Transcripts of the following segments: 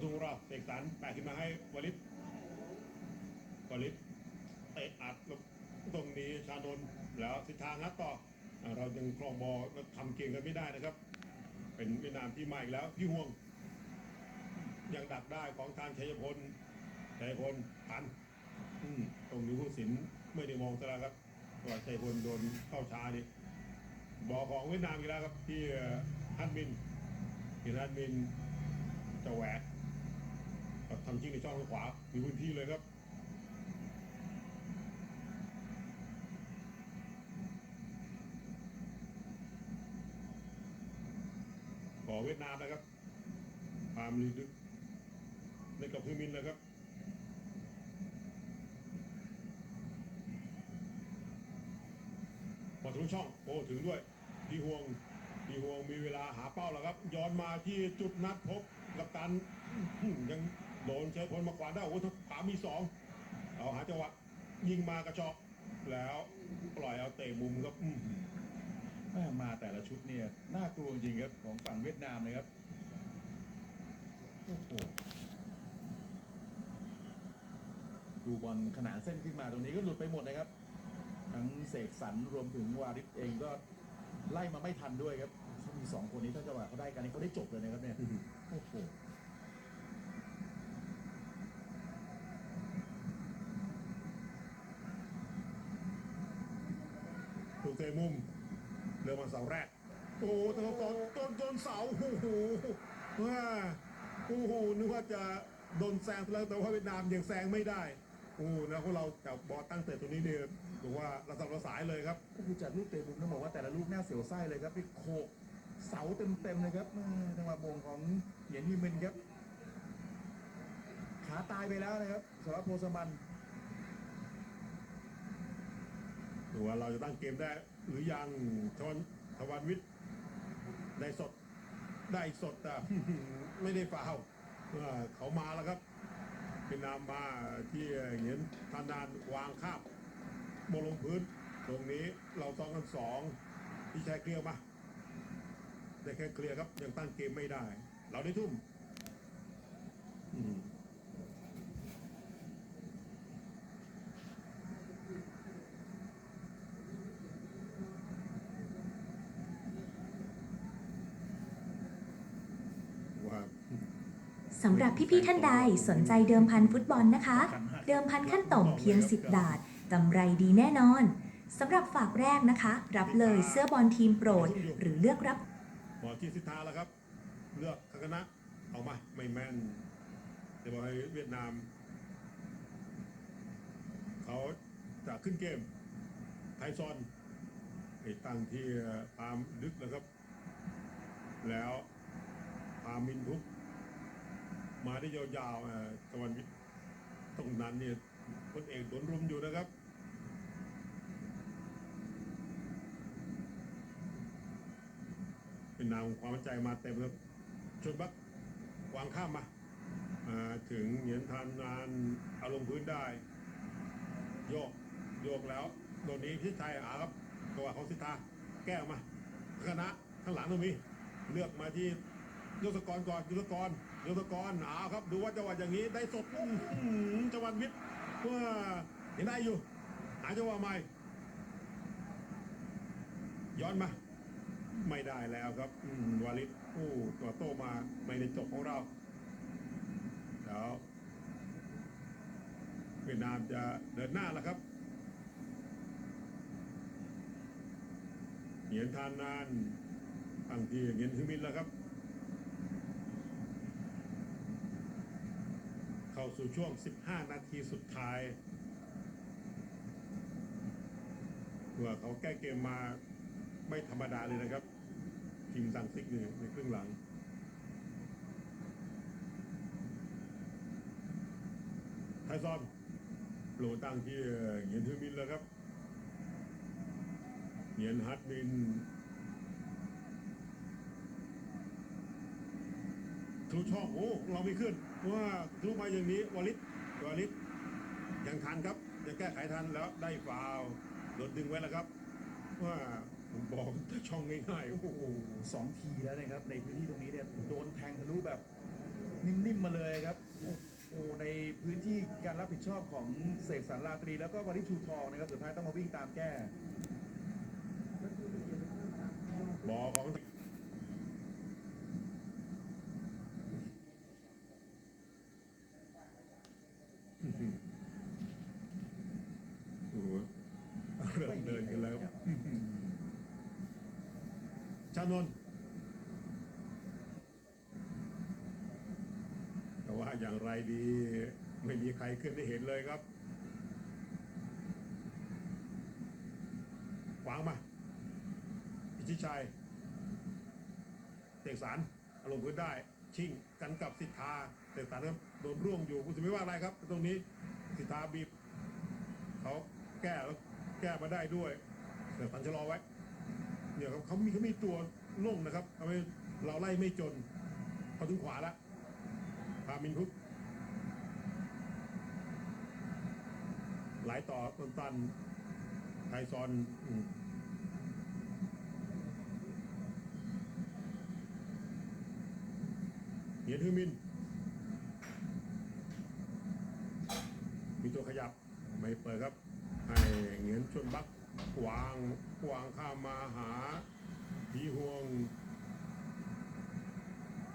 ประตูของเราเสกสรรแปะขึ้นมาให้วลิตวลิตเตะอัดลงตรงนี้ชานนแล้วทิศทางนัดต่ออเรายังครองบอลทำเกมกันไม่ได้นะครับ เป็นเวียดนามที่มาอีกแล้ว พี่ห่วง ยังดักได้ของทางชัยพลชัยพลทันตรงนี้ผู้สินไม่ได้มองซะแล้วครับว่าชัยพลโดนเข้าช้านี่บอลของเวียดนามอีกแล้วครับที่ฮันบินที่ฮันบินจะแหวก ก็ทำจริงในช่องขวามีพื้นที่เลยครับขอเวียดนามนะครับพามลีดึกในกับพื้นมินนะครับพอถึงช่องโอ้ถึงด้วยดีห่วงดีห่วงมีเวลาหาเป้าแล้วครับ ย้อนมาที่จุดนัดพบกับการยัง โดนเชยพลมาขวางได้โอ้โหขวามีสองเอาหาจังหวะยิงมากระชอกแล้วปล่อยเอาเตะมุมครับอื้อหือแม่มาแต่ละชุดเนี่ยน่ากลัวจริงครับของฝั่งเวียดนามนะครับโอ้โหดูบอลขนานเส้นขึ้นมาตรงนี้ก็หลุดไปหมดนะครับ ทั้งเสกสรรรวมถึงวาริสเองก็ไล่มาไม่ทันด้วยครับเขามีสองคนนี้ถ้าจังหวะเขาได้กันนี่เขาได้จบเลยนะครับเนี่ยโอ้โห ถูกเตะมุมเริ่มมาเสาแรก โอ้โหตอนตอนต้นต้นเสาโอ้โหว่าโอ้โหนึกว่าจะโดนแซงไปแล้วแต่ว่าเวียดนามยังแซงไม่ได้โอ้โหนะพวกเราจับบอลตั้งแต่ตรงนี้เนี่ยถือว่าระสับระสายเลยครับก็คือจากลูกเตะมุมต้องบอกว่าแต่ละลูกน่าเสียวไส้เลยครับไปโขกเสาเต็มๆเลยครับแม่จังหวะโมงของเหยียนฮีมินครับ ขาตายไปแล้วนะครับสำหรับโพสมันดูว่าเราจะตั้งเกมได้ หรือยังทวันทวันวิทย์ได้สดได้สดแต่ไม่ได้ฟาวเออเขามาแล้วครับ เป็นนามมาที่เห็นทานานวางคาบบนลงพื้น ตรงนี้เราต้องกันสองพี่ชายเคลียร์มาได้แค่เคลียร์ครับยังตั้งเกมไม่ได้ เราได้ทุ่ม อืม ว่า สำหรับพี่ๆท่านใดสนใจเดิมพันฟุตบอลนะคะ เดิมพันขั้นต่ำเพียง 10 บาทกำไรดีแน่นอนสำหรับฝากแรกนะคะ รับเลยเสื้อบอลทีมโปรด หรือเลือกรับหมอที่สิทธาแล้วครับ เลือกคณะเอามาไม่แม่นจะบอกให้เวียดนาม เขาจะขึ้นเกม ไทยซอนไปตั้งที่พามลึกแล้วครับ แล้วพามินทุก มาได้ยาวๆตะวันวิทย์ตรงนั้นเนี่ยคนเอกโดนรุมอยู่นะครับเป็นนามความมั่นใจมาเต็มครับชนบักวางข้ามมาาถึงเหงียนทานนานอารมณ์พื้นได้ โยกโยกแล้วโดนนี้พิชัยอาครับตัวของสิทธาแก้มาคณะข้างหลังตรงนี้เลือกมาที่ยศกรก่อนยศกร ยศกรเอาครับดูว่าจังหวะอย่างนี้ได้สดอื้อหือจังหวะมิดว่าเห็นได้อยู่ หาจังหวะใหม่ ย้อนมา ไม่ได้แล้วครับวาลิดผู้ตัวโตมาไม่ได้จบของเราแล้วเวียดนามจะเดินหน้าแล้วครับเหงียนทานนานตั้งที่เหงียนฮึมินแล้วครับ เข้าสู่ช่วง 15 นาทีสุดท้ายเพื่อเขาแก้เกมมาไม่ธรรมดาเลยนะครับทีมซังซิกเนี่ยในครึ่งหลัง ไทซอนโปรตั้งที่เหงียนฮึมินแล้วครับเหงียนฮัตมินทะลุช่องโอ้เราไม่ขึ้น ว่าทะลุมาอย่างนี้วาลิตวาลิตยังทันครับยังแก้ไขทันแล้วได้ฟาวล์โดนดึงไว้แล้วครับ ว่าผมบอกถ้าช่องง่ายๆโอ้โหสองทีแล้วนะครับ ในพื้นที่ตรงนี้เนี่ยโดนแทงทะลุแบบ นิ่มมาเลยครับโอ้โหในพื้นที่การรับผิดชอบของเสกสรรลาตรี แล้วก็วาริชูทองนะครับสุดท้ายต้องมาวิ่งตามแก้บอลของโอ้โหเริ่มเดินกันแล้ว ชานนท์แต่ว่าอย่างไรดีไม่มีใครขึ้นได้เห็นเลยครับขวางมาพิชิชัยเตกสารอารมณ์พื้นได้ชิงกันกับสิทธาเตกสารครับโดนร่วงอยู่คุณสิไม่ว่าอะไรครับ ตรงนี้สิทธาบีบเขาแก้แล้วแก้มาได้ด้วยเตกสารชะลอไว้ เนี่ยครับเขามีเขามีตัวโล่งนะครับทำให้เราไล่ไม่จนพอถึงขวาแล้วพามินพุกไหลต่อต้นตันไทซอนเหยียนฮือมิน มีตัวขยับ ไม่เปิดครับ ให้เหงียนชนบัก วางวางข้ามาหาพีห่วง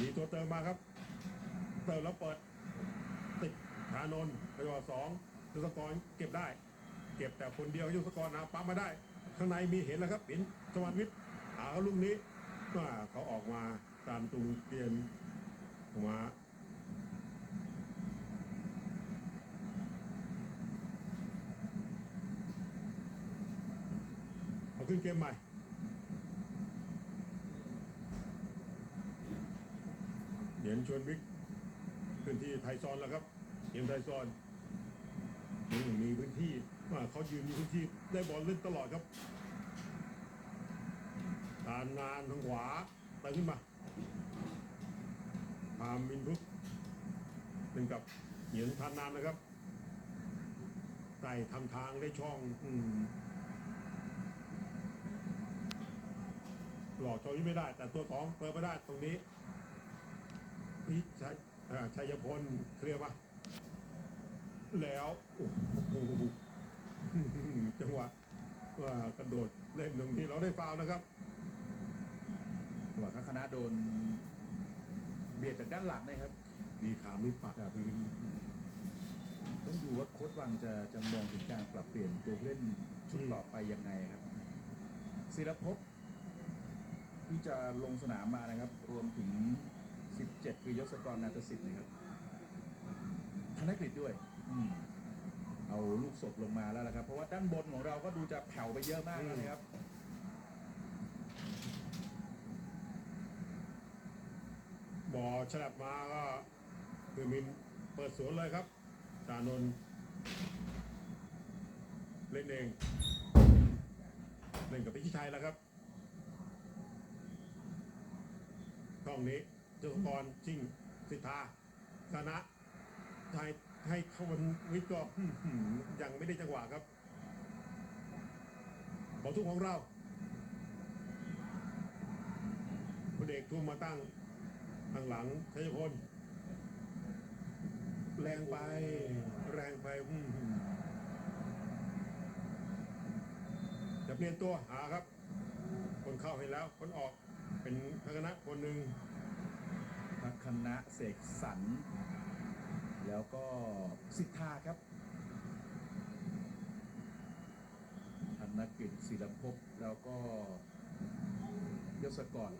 มีตัวเติมมาครับ เติมแล้วเปิด ติดธานนท์ประโยชน์สองยุทธกรเก็บได้ เก็บแต่คนเดียวยุทธกรนะปั๊มมาได้ ข้างในมีเห็นแล้วครับเห็นสวัสดิ์วิทย์หาเขาลูกนี้ว่าเขาออกมาตามตุงเตียนมา เอา ขึ้นเกมใหม่เหรียญชวนบิ๊กพื้นที่ไทยซอนแล้วครับเกมไทยซอนนี่มีพื้นที่ว่าเขายืนมีพื้นที่ได้บอลเล่นตลอดครับทานงานทางขวาไปขึ้นมาพามมินพุกเป็นกับเหยียนทานนานนะครับไต่ทำทางได้ช่อง อืม หลอกโจยไม่ได้ แต่ตัวสองเปิดไม่ได้ตรงนี้นี่ชัยอ่าชัยพลเคลียร์มาแล้วโอ้โหจังหวะว่ากระโดดเล่นตรงนี้เราได้ฟาวล์นะครับจังหวะคณะโดน เบียดจากด้านหลังนะครับ มีขามีปากครับต้องดูว่าโค้ชวังจะจะมองถึงการปรับเปลี่ยนตัวผู้เล่นชุดต่อไปยังไงครับศิรภพ ที่จะลงสนามมานะครับ รวมถึง 17 คือยศกรนาฏสิทธิ์นะครับธนกฤษด้วยอเอาลูกศพลงมาแล้วนะครับ เพราะว่าด้านบนของเราก็ดูจะแผ่วไปเยอะมากแล้วนะครับบอฉลับมาก็คือมินเปิดสวนเลยครับจานนเล่นเอง เล่นกับพิชิชัยแล้วครับ ช่องนี้เจ้ากรชิงสิทธาชนะให้ให้เขาวันวิทย์ก็ยังไม่ได้จังหวะครับบอลทุกของเราพลเอกทุ่มมาตั้งข้างหลังชัยพลแรงไป แรงไปหือจะเปลี่ยนตัวหาครับ คนเข้าเห็นแล้ว คนออก เป็นทัศนะคนหนึ่งพักคณะเสกสรรแล้วก็สิทธาครับธนกิจศิลปภพแล้วก็ยศกร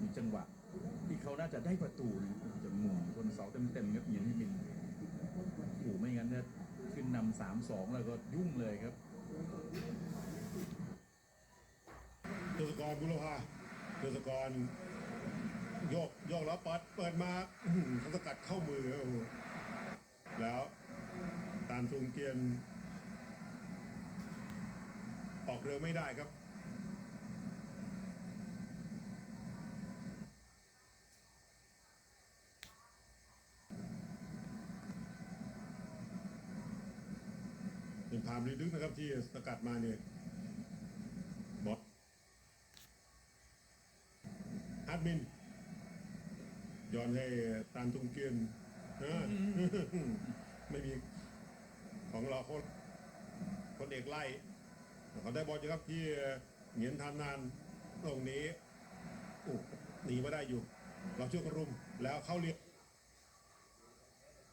มีจังหวะที่เขาน่า จะได้ประตูนะครับจะหมุนบนเสาเต็มๆครับเยียนที่มินโอ้ไม่งั้นเนี่ยขึ้นนำสามสองแล้วก็ยุ่งเลยครับเทศกรบุรพาเทศกรโยกโยกแล้วปิดเปิดมาอื้อหือเขาสกัดเข้ามือ แล้วตามทุงเกียน ออกเรือไม่ได้ครับามลึกๆนะครับที่สกัดมาเนี่ยบอสฮัดมินย้อนให้ตานตุงเกียนไม่มีของเราคนคนเอกไล่เขาได้บอลอยู่ครับที่เหงียนทานนานตรงนี้โอ้หนีมาได้อยู่ เราช่วยกันรุมแล้วเข้าเรียก